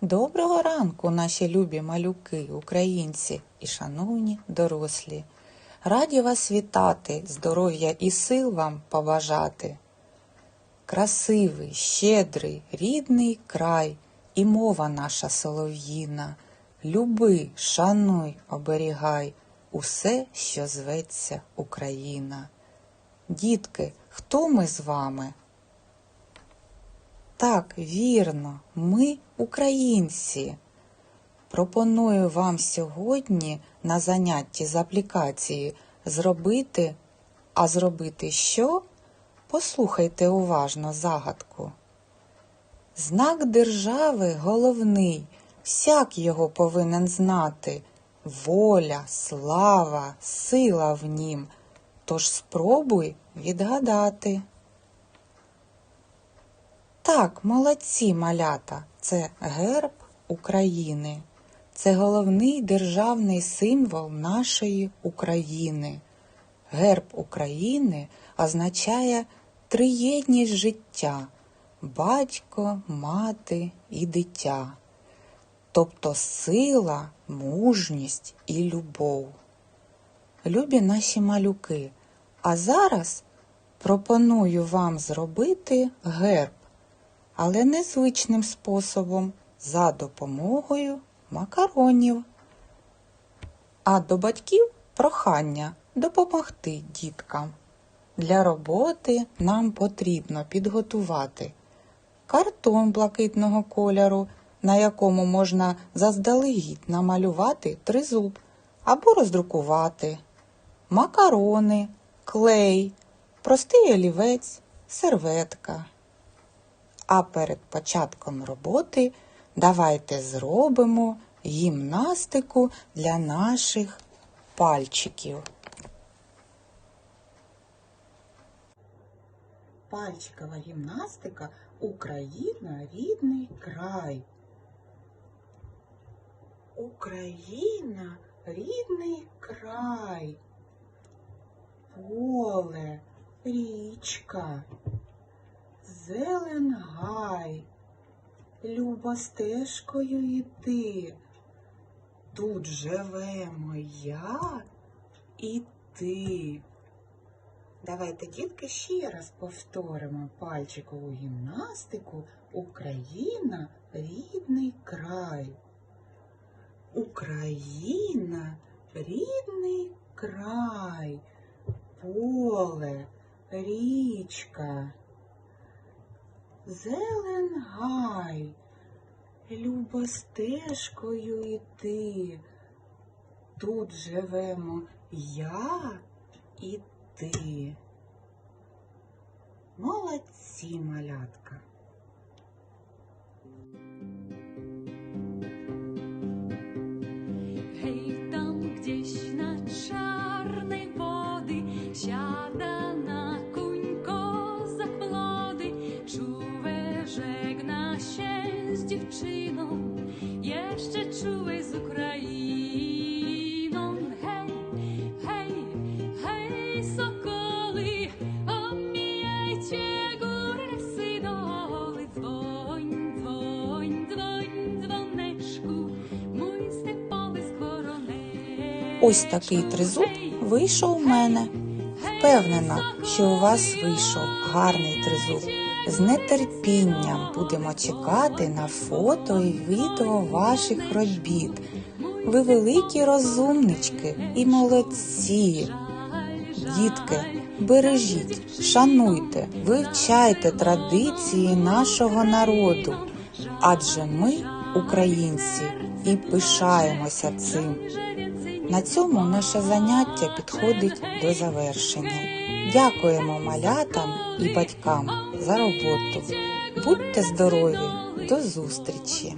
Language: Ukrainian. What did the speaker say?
Доброго ранку, наші любі малюки, українці і шановні дорослі. Раді вас вітати, здоров'я і сил вам побажати. Красивий, щедрий, рідний край і мова наша солов'їна. Люби, шануй, оберігай усе, що зветься Україна. Дітки, хто ми з вами? Так, вірно, ми українці. Пропоную вам сьогодні на занятті з аплікації зробити, а зробити що? Послухайте уважно загадку. Знак держави головний, всяк його повинен знати. Воля, слава, сила в нім. Тож спробуй відгадати. Так, молодці малята, це герб України. Це головний державний символ нашої України. Герб України означає триєдність життя батько, мати і дитя, тобто сила, мужність і любов. Любі наші малюки, а зараз пропоную вам зробити герб але незвичним способом за допомогою макаронів. А до батьків прохання допомогти діткам. Для роботи нам потрібно підготувати картон блакитного кольору, на якому можна заздалегідь намалювати тризуб або роздрукувати, макарони, клей, простий олівець, серветка. А перед початком роботи давайте зробимо гімнастику для наших пальчиків. Пальчикова гімнастика Україна рідний край. Україна рідний край. Поле, річка. Зелен гай, люба стежкою йти. Тут живемо я і ти. Давайте, дітки, ще раз повторимо пальчикову гімнастику Україна рідний край. Україна рідний край, поле, річка. Зелен гай, любо стежкою йти. Тут живемо я і ти. Молодці малятка. Hej, tam gdzieś na czarnej wody siada na z dziewczyną, jeszcze czułej z Ukrainą. Hej, hej, hej, sokoły, omijajcie góry, psy, doły, dzwoń, dzwoń, dzwoń, dzwoneczku, mój stepowy скоронець. Ось такий тризуб вийшов у мене. Впевнена, що у вас вийшов гарний тризуб. З нетерпінням будемо чекати на фото і відео ваших робіт. Ви великі розумнички і молодці. Дітки, бережіть, шануйте, вивчайте традиції нашого народу, адже ми, українці, і пишаємося цим. На цьому наше заняття підходить до завершення. Дякуємо малятам і батькам за роботу. Будьте здорові! До зустрічі!